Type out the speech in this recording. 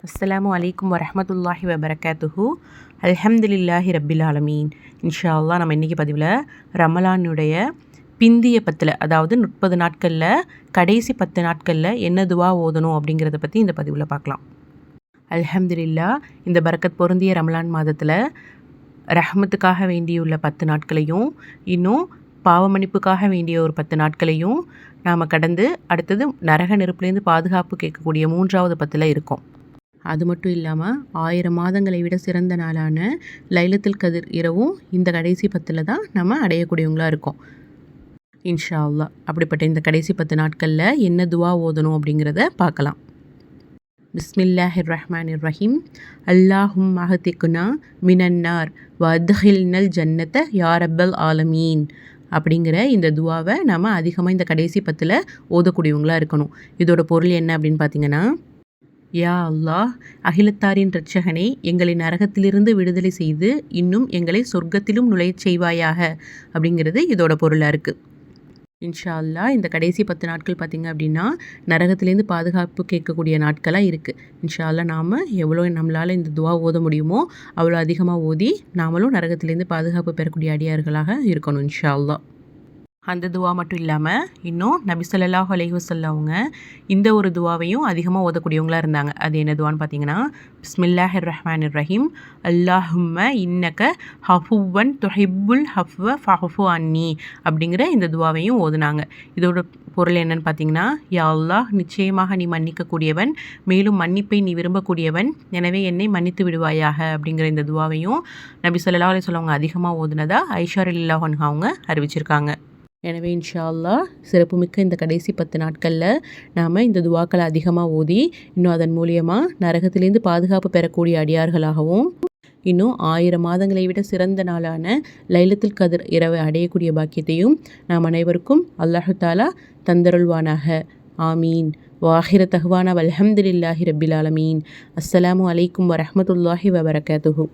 அஸ்ஸலாமு வலைக்கம் வரமத்துல்லாஹி வபரகாத்துஹு அல்ஹம்துலில்லாஹி ரபில் ஆலமீன் இன்ஷா அல்லா நம்ம இன்றைக்கி பதிவில் ரமலானுடைய பிந்திய பத்தில் அதாவது முப்பது நாட்களில் கடைசி பத்து நாட்களில் என்ன துவா ஓதணும் அப்படிங்கிறத பற்றி இந்த பதிவில் பார்க்கலாம் அல்ஹம்துலில்லா இந்த பரக்கத் பொருந்திய ரமலான் மாதத்தில் ரஹமத்துக்காக வேண்டியுள்ள பத்து நாட்களையும் இன்னும் பாவமன்னிப்புக்காக வேண்டிய ஒரு பத்து நாட்களையும் நாம் கடந்து அடுத்தது நரக நெருப்புலேருந்து பாதுகாப்பு கேட்கக்கூடிய மூன்றாவது பத்தில் இருக்கோம் அது மட்டும் இல்லாமல் ஆயிரம் மாதங்களை விட சிறந்த நாளான லைலத்தில் கதிர் இரவும் இந்த கடைசி பத்தில் தான் நம்ம அடையக்கூடியவங்களாக இருக்கோம். இன்ஷா அல்லா அப்படிப்பட்ட இந்த கடைசி பத்து நாட்களில் என்ன துவா ஓதணும் அப்படிங்கிறத பார்க்கலாம். பிஸ்மில்லாஹிர் ரஹ்மான் ரஹீம். அல்லாஹும் மஹத்திக்குனா மினன்னார். நல் ஜன்னத்தை யாரப்பல் ஆலமீன். அப்படிங்கிற இந்த துவாவை நம்ம அதிகமாக இந்த கடைசி பத்தில் ஓதக்கூடியவங்களாக இருக்கணும். இதோட பொருள் என்ன அப்படின்னு பார்த்தீங்கன்னா யா அல்லாஹ் அகிலத்தாரின் இரட்சகனே எங்களை நரகத்திலிருந்து விடுதலை செய்து இன்னும் எங்களை சொர்க்கத்திலும் நுழையச் செய்வாயாக அப்படிங்கிறது இதோட பொருளாக இருக்குது இன்ஷா அல்லா இந்த கடைசி பத்து நாட்கள் பார்த்திங்க அப்படின்னா நரகத்துலேருந்து பாதுகாப்பு கேட்கக்கூடிய நாட்களாக இருக்குது இன்ஷா அல்லா நாம் எவ்வளோ நம்மளால் இந்த துவா ஓத முடியுமோ அவ்வளோ அதிகமாக ஓதி நாமளும் நரகத்துலேருந்து பாதுகாப்பு பெறக்கூடிய அடியார்களாக இருக்கணும் இன்ஷா அல்லா அந்த துவா மட்டும் இல்லாமல் இன்னும் நபி சொல்லாஹ் அலைஹி அவங்க இந்த ஒரு துவாவையும் அதிகமாக ஓதக்கூடியவங்களாக இருந்தாங்க. அது என்ன துவான்னு பார்த்தீங்கன்னா பிஸ்மில்லாஹிர் ரஹ்மான் ரஹீம். அல்லாஹும்ம இன்னக்க ஹஃபுவன் தொஹிபுல் ஹஃப்வ ஃபஹஃபு அன்னி அப்படிங்கிற இந்த துவாவையும் ஓதுனாங்க. இதோட பொருள் என்னன்னு பார்த்தீங்கன்னா யா அல்லாஹ் நிச்சயமாக நீ மன்னிக்கக்கூடியவன் மேலும் மன்னிப்பை நீ விரும்பக்கூடியவன் எனவே என்னை மன்னித்து விடுவாயாக அப்படிங்கிற இந்த துவாவையும் நபி சொல்லா அலி சொல்லவங்க அதிகமாக ஓதுனதா ஐஷார் இல்லாஹன் அவங்க அறிவிச்சிருக்காங்க. எனவே இன்ஷால்லா சிறப்புமிக்க இந்த கடைசி பத்து நாட்களில் நாம் இந்த துவாக்களை அதிகமாக ஓதி இன்னும் அதன் மூலியமாக நரகத்திலேருந்து பாதுகாப்பு பெறக்கூடிய அடியார்களாகவும் இன்னும் ஆயிரம் மாதங்களை விட சிறந்த நாளான லைலத்தில் கதிர் இரவை அடையக்கூடிய பாக்கியத்தையும் நாம் அனைவருக்கும் அல்லாஹு தாலா தந்தருள்வானாக. ஆமீன். வாஹிர தஹ்வானா வல்ஹம்துலில்லாஹி ரபில் ஆலமீன். அஸ்ஸலாமு அலைக்கும் வரமத்துல்லாஹி வபரகாத்துஹூ.